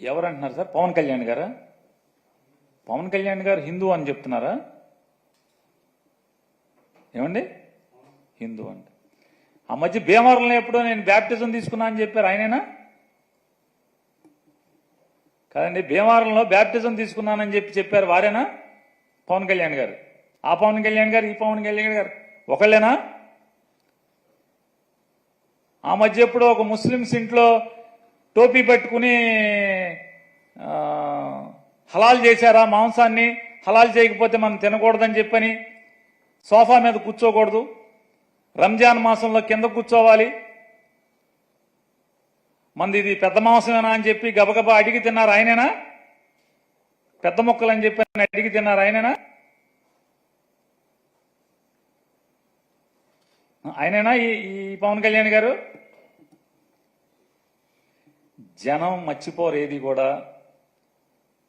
ఎవరు అంటున్నారు సార్? పవన్ కళ్యాణ్ గారా? పవన్ కళ్యాణ్ గారు హిందూ అని చెప్తున్నారా? ఏమండి? హిందూ అండి ఆ మధ్య భీమవరంలో ఎప్పుడో నేను బ్యాప్టిజం తీసుకున్నా అని చెప్పారు ఆయనేనా? కాదండి భీమవరంలో బ్యాప్టిజం తీసుకున్నానని చెప్పి చెప్పారు వారేనా? పవన్ కళ్యాణ్ గారు. ఆ పవన్ కళ్యాణ్ గారు ఈ పవన్ కళ్యాణ్ గారు. ఒకళ్ళేనా? ఆ మధ్య ఎప్పుడో ఒక ముస్లిమ్స్ ఇంట్లో టోపీ పెట్టుకుని హలాల్ చేశారా మాంసాన్ని? హలాల్ చేయకపోతే మనం తినకూడదని చెప్పని సోఫా మీద కూర్చోకూడదు. రంజాన్ మాసంలో కింద కూర్చోవాలి. మంది ఇది పెద్ద మాంసమేనా అని చెప్పి గబగబా అడిగి తిన్నారు ఆయనేనా? పెద్ద మొక్కలు అని చెప్పి అడిగి తిన్నారు ఆయనేనా? ఆయనేనా ఈ ఈ పవన్ కళ్యాణ్ గారు? జనం మర్చిపోరు ఏది కూడా.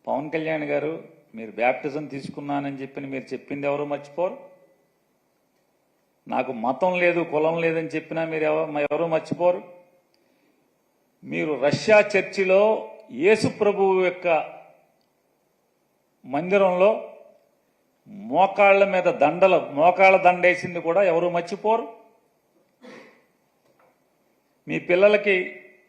పవన్ కళ్యాణ్ గారు మీరు బ్యాప్టిజం తీసుకున్నానని చెప్పి మీరు చెప్పింది ఎవరు మర్చిపోరు? నాకు మతం లేదు కులం లేదని చెప్పినా మీరు ఎవరు మర్చిపోరు? మీరు రష్యా చర్చిలో యేసు ప్రభువు యొక్క మందిరంలో మోకాళ్ళ మీద దండలు మోకాళ్ళ దండేసింది కూడా ఎవరు మర్చిపోరు? మీ పిల్లలకి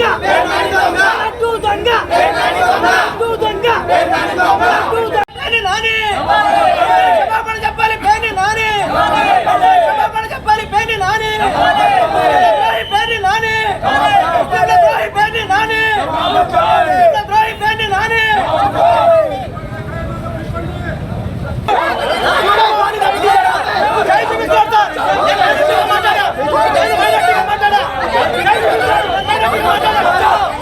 야!